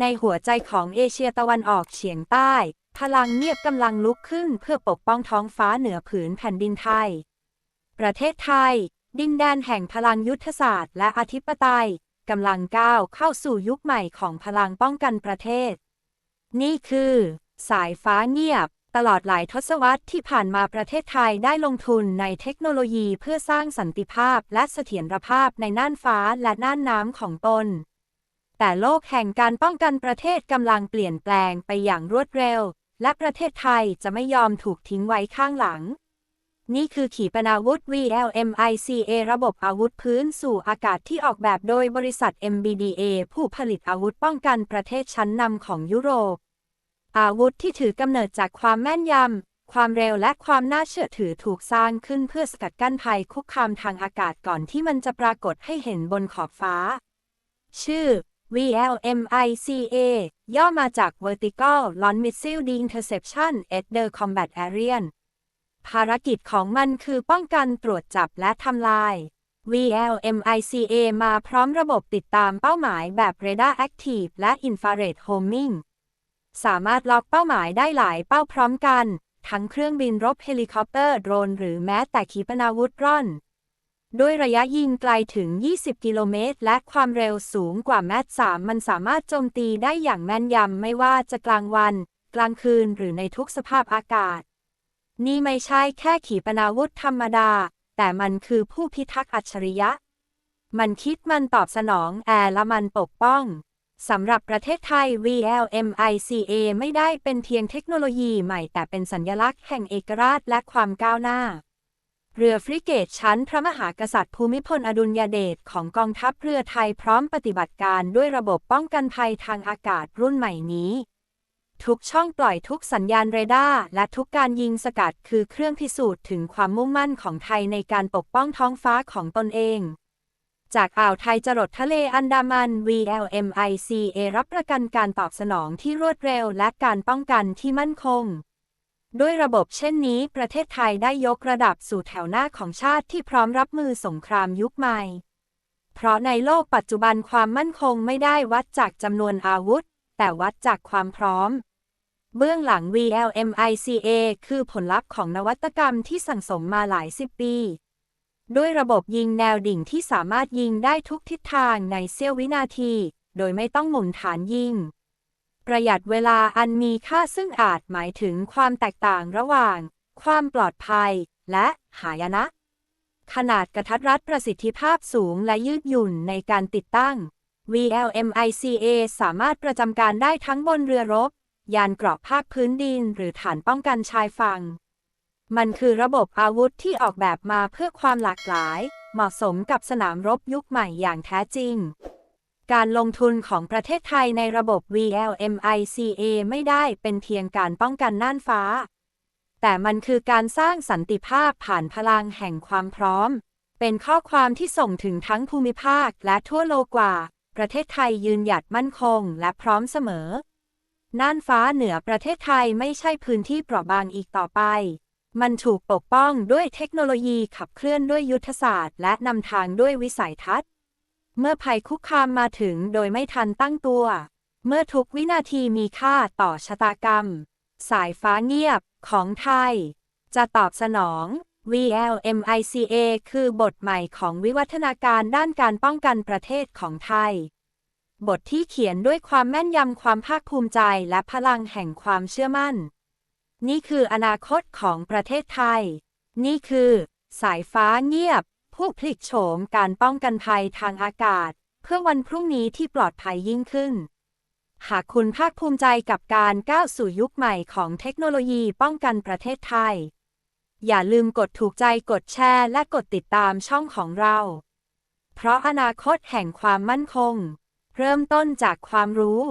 ในหัวใจของเอเชียตะวันออกเฉียงใต้ พลังเงียบกำลังลุกขึ้นเพื่อปกป้องท้องฟ้าเหนือผืนแผ่นดินไทย ประเทศไทย ดินแดนแห่งพลังยุทธศาสตร์และอธิปไตยกำลังก้าวเข้าสู่ยุคใหม่ของพลังป้องกันประเทศ นี่คือ สายฟ้าเงียบ ตลอดหลายทศวรรษที่ผ่านมาประเทศไทยได้ลงทุนในเทคโนโลยีเพื่อสร้างสันติภาพและเสถียรภาพในน่านฟ้าและน่านน้ำของตน แต่โลกแห่งการป้องกันประเทศกำลังเปลี่ยนแปลงไปอย่างรวดเร็ว และประเทศไทยจะไม่ยอมถูกทิ้งไว้ข้างหลัง นี่คือขีปนาวุธ VLMICA ระบบอาวุธพื้นสู่อากาศที่ออกแบบโดยบริษัท MBDA ผู้ผลิตอาวุธป้องกันประเทศชั้นนำของยุโรป อาวุธที่ถือกำเนิดจากความแม่นยำ ความเร็วและความน่าเชื่อถือถูกสร้างขึ้นเพื่อสกัดกั้นภัยคุกคามทางอากาศก่อนที่มันจะปรากฏให้เห็นบนขอบฟ้า ชื่อ VLMICA ย่อมาจาก Vertical Launch Missile Interception at the Combat Area ภารกิจของมันคือป้องกันตรวจจับและทำลาย VLMICA มาพร้อมระบบติดตามเป้าหมายแบบ Radar Active และ Infrared Homing สามารถล็อกเป้าหมายได้หลายเป้าพร้อมกัน ทั้งเครื่องบินรบเฮลิคอปเตอร์โดรนหรือแม้แต่ขีปนาวุธร่อน ด้วยระยะยิงไกลถึง 20 กิโลเมตร และความเร็วสูงกว่าแมท3มันสามารถโจมตีได้อย่างแม่นยำไม่ว่าจะกลางวัน กลางคืนหรือในทุกสภาพอากาศ นี่ไม่ใช่แค่ขีปนาวุธธรรมดา แต่มันคือผู้พิทักษ์อัจฉริยะ มันคิดมันตอบสนองแอร์และมันปกป้องสำหรับประเทศไทย VLMICA ไม่ได้เป็นเพียงเทคโนโลยีใหม่แต่เป็นสัญลักษณ์แห่งเอกราชและความก้าวหน้า เรือฟริเกตชั้นพระมหากษัตริย์ภูมิพลอดุลยเดชของกองทัพเรือไทยพร้อมปฏิบัติการด้วยระบบป้องกันภัยทางอากาศรุ่นใหม่นี้ ทุกช่องปล่อยทุกสัญญาณเรดาร์และทุกการยิงสกัดคือเครื่องพิสูจน์ถึงความมุ่งมั่นของไทยในการปกป้องท้องฟ้าของตนเอง จากอ่าวไทยจรดทะเลอันดามัน VLMICA รับประกันการตอบสนองที่รวดเร็วและการป้องกันที่มั่นคง ด้วยระบบเช่นนี้ ประเทศไทยได้ยกระดับสู่แถวหน้าของชาติที่พร้อมรับมือสงครามยุคใหม่ เพราะในโลกปัจจุบันความมั่นคงไม่ได้วัดจากจำนวนอาวุธ แต่วัดจากความพร้อม เบื้องหลัง VLMICA คือผลลัพธ์ของนวัตกรรมที่สั่งสมมาหลายสิบปี ด้วยระบบยิงแนวดิ่งที่สามารถยิงได้ทุกทิศทางในเสี้ยววินาที โดยไม่ต้องหมุนฐานยิง ประหยัดเวลาอันมีค่าซึ่งอาจหมายถึงความแตกต่างระหว่าง ความปลอดภัย และหายนะ ขนาดกระทัดรัดประสิทธิภาพสูงและยืดหยุ่นในการติดตั้ง VLMICA สามารถประจำการได้ทั้งบนเรือรบ ยานเกราะภาคพื้นดิน หรือฐานป้องกันชายฝั่ง มันคือระบบอาวุธที่ออกแบบมาเพื่อความหลากหลาย เหมาะสมกับสนามรบยุคใหม่อย่างแท้จริง การลงทุนของประเทศไทยในระบบ VLMICA ไม่ได้เป็นเพียงการป้องกันน่านฟ้า แต่มันคือการสร้างสันติภาพผ่านพลังแห่งความพร้อม เป็นข้อความที่ส่งถึงทั้งภูมิภาคและทั่วโลกว่า ประเทศไทยยืนหยัดมั่นคงและพร้อมเสมอ น่านฟ้าเหนือประเทศไทยไม่ใช่พื้นที่เปราะบางอีกต่อไป มันถูกปกป้องด้วยเทคโนโลยีขับเคลื่อนด้วยยุทธศาสตร์ และนำทางด้วยวิสัยทัศน์ เมื่อภัยคุกคามมาถึงโดยไม่ทันตั้งตัว เมื่อทุกวินาทีมีค่าต่อชะตากรรม สายฟ้าเงียบของไทย จะตอบสนอง VLMICA คือบทใหม่ของวิวัฒนาการด้านการป้องกันประเทศของไทย บทที่เขียนด้วยความแม่นยำความภาคภูมิใจและพลังแห่งความเชื่อมั่น นี่คืออนาคตของประเทศไทย นี่คือ สายฟ้าเงียบ ผู้พลิกโฉมการป้องกันภัยทางอากาศ เพื่อวันพรุ่งนี้ที่ปลอดภัยยิ่งขึ้น หากคุณภาคภูมิใจกับการก้าวสู่ยุคใหม่ของเทคโนโลยีป้องกันประเทศไทย อย่าลืมกดถูกใจกดแชร์และกดติดตามช่องของเรา เพราะอนาคตแห่งความมั่นคง เริ่มต้นจากความรู้